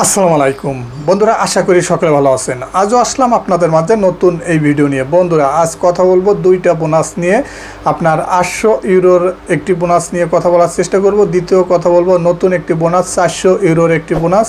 আসসালামু আলাইকুম। বন্ধুরা, আশা করি সকলে ভালো আছেন। আজও আসলাম আপনাদের মাঝে নতুন এই ভিডিও নিয়ে। বন্ধুরা, আজ কথা বলব দুইটা বোনাস নিয়ে। আপনার আটশো ইউরোর একটি বোনাস নিয়ে কথা বলার চেষ্টা করব। দ্বিতীয় কথা বলব, নতুন একটি বোনাস, চারশো ইউরোর একটি বোনাস।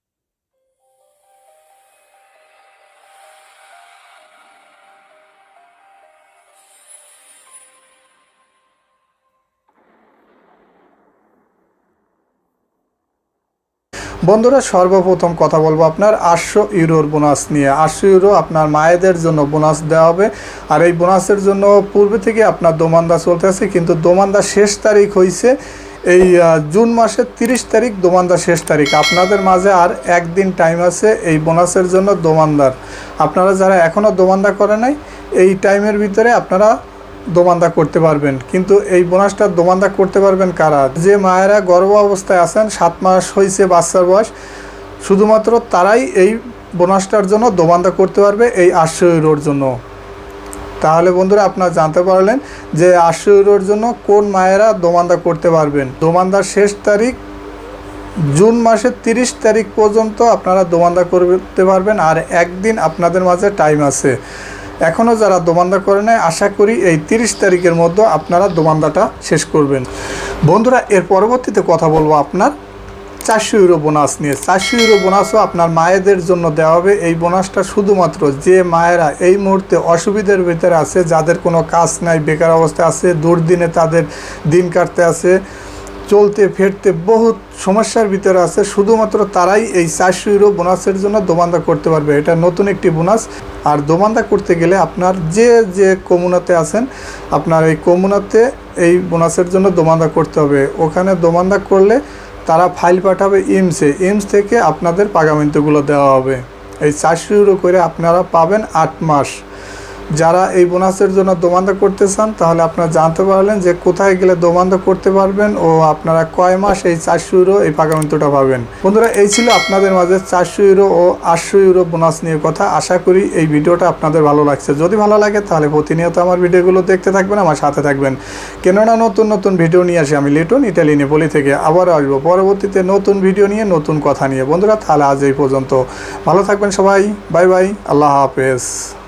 বন্ধুরা, সর্বপ্রথম কথা বলব আপনার আটশো ইউরোর বোনাস নিয়ে। আটশো ইউরো আপনার মায়েদের জন্য বোনাস দেওয়া হবে। আর এই বোনাসের জন্য পূর্বে থেকে আপনার দোমান্দা চলতে আছে, কিন্তু দোমান্দা শেষ তারিখ হয়েছে এই জুন মাসের তিরিশ তারিখ, দোমান্দা শেষ তারিখ। আপনাদের মাঝে আর একদিন টাইম আছে এই বোনাসের জন্য দোমান্দার। আপনারা যারা এখনও দোমান্দা করে নাই, এই টাইমের ভিতরে আপনারা দোমান্দা করতে পারবেন। কিন্তু এই বোনাসটা দোমান্দা করতে পারবেন কারা? যে মায়েরা গর্ভ অবস্থায় আছেন, সাত মাস হয়েছে বাচ্চার বয়স, শুধুমাত্র তারাই এই বোনাসটার জন্য দোমান্দা করতে পারবে এই আটশো ইউরোর জন্য। তাহলে বন্ধুরা আপনারা জানতে পারলেন যে আটশো ইউরোর জন্য কোন মায়েরা দোমান্দা করতে পারবেন। দোমান্দার শেষ তারিখ জুন মাসের তিরিশ তারিখ পর্যন্ত আপনারা দোমান্দা করতে পারবেন, আর একদিন আপনাদের মাঝে টাইম আছে। এখনও যারা দোমান্দা করে নেয়, আশা করি এই তিরিশ তারিখের মধ্যে আপনারা দোমান্দাটা শেষ করবেন। বন্ধুরা, এর পরবর্তীতে কথা বলব আপনার চারশো ইউরো বোনাস নিয়ে। চারশো ইউরো বোনাসও আপনার মায়েদের জন্য দেওয়া হবে। এই বোনাসটা শুধুমাত্র যে মায়েরা এই মুহূর্তে অসুবিধার ভিতরে আছে, যাদের কোনো কাজ নাই, বেকার অবস্থায় আছে, দুর্দিনে তাদের দিন কাটতে আছে চলতে, ফিরতে বহুত সমস্যার ভিতরে আছে। শুধুমাত্র তারাই এই চারশো ইউরো বোনাসের জন্য দোমান্দা করতে পারবে। এটা নতুন একটি বোনাস। আর দোমান্দা করতে গেলে আপনার যে যে কমুনাতে আছেন, আপনার এই কমুনাতে এই বোনাসের জন্য দোমান্দা করতে হবে। ওখানে দোমান্দা করলে তারা ফাইল পাঠাবে ইমসে ইমস থেকে আপনাদের পাগামেন্টগুলো দেওয়া হবে। এই চারশো ইউরো করে আপনারা পাবেন আট মাস। যারা এই বোনাসের জন্য দোমান্দা করতে চান, তাহলে আপনারা জানতে পারলেন যে কোথায় গেলে দোমান্দা করতে পারবেন ও আপনারা কয় মাস এই চারশো ইউরো এই পাকামেন্টটা পাবেন। বন্ধুরা, এই ছিল আপনাদের মাঝে চারশো ইউরো ও আটশো ইউরো বোনাস নিয়ে কথা। আশা করি এই ভিডিওটা আপনাদের ভালো লাগছে। যদি ভালো লাগে, তাহলে প্রতিনিয়ত আমার ভিডিওগুলো দেখতে থাকবেন, আমার সাথে থাকবেন। কেননা নতুন নতুন ভিডিও নিয়ে আসি আমি লিটন ইটালি নেপোলি থেকে। আবার আসব পরবর্তীতে নতুন ভিডিও নিয়ে, নতুন কথা নিয়ে। বন্ধুরা, তাহলে আজ এই পর্যন্ত। ভালো থাকবেন সবাই। Bye bye. আল্লাহ হাফেজ।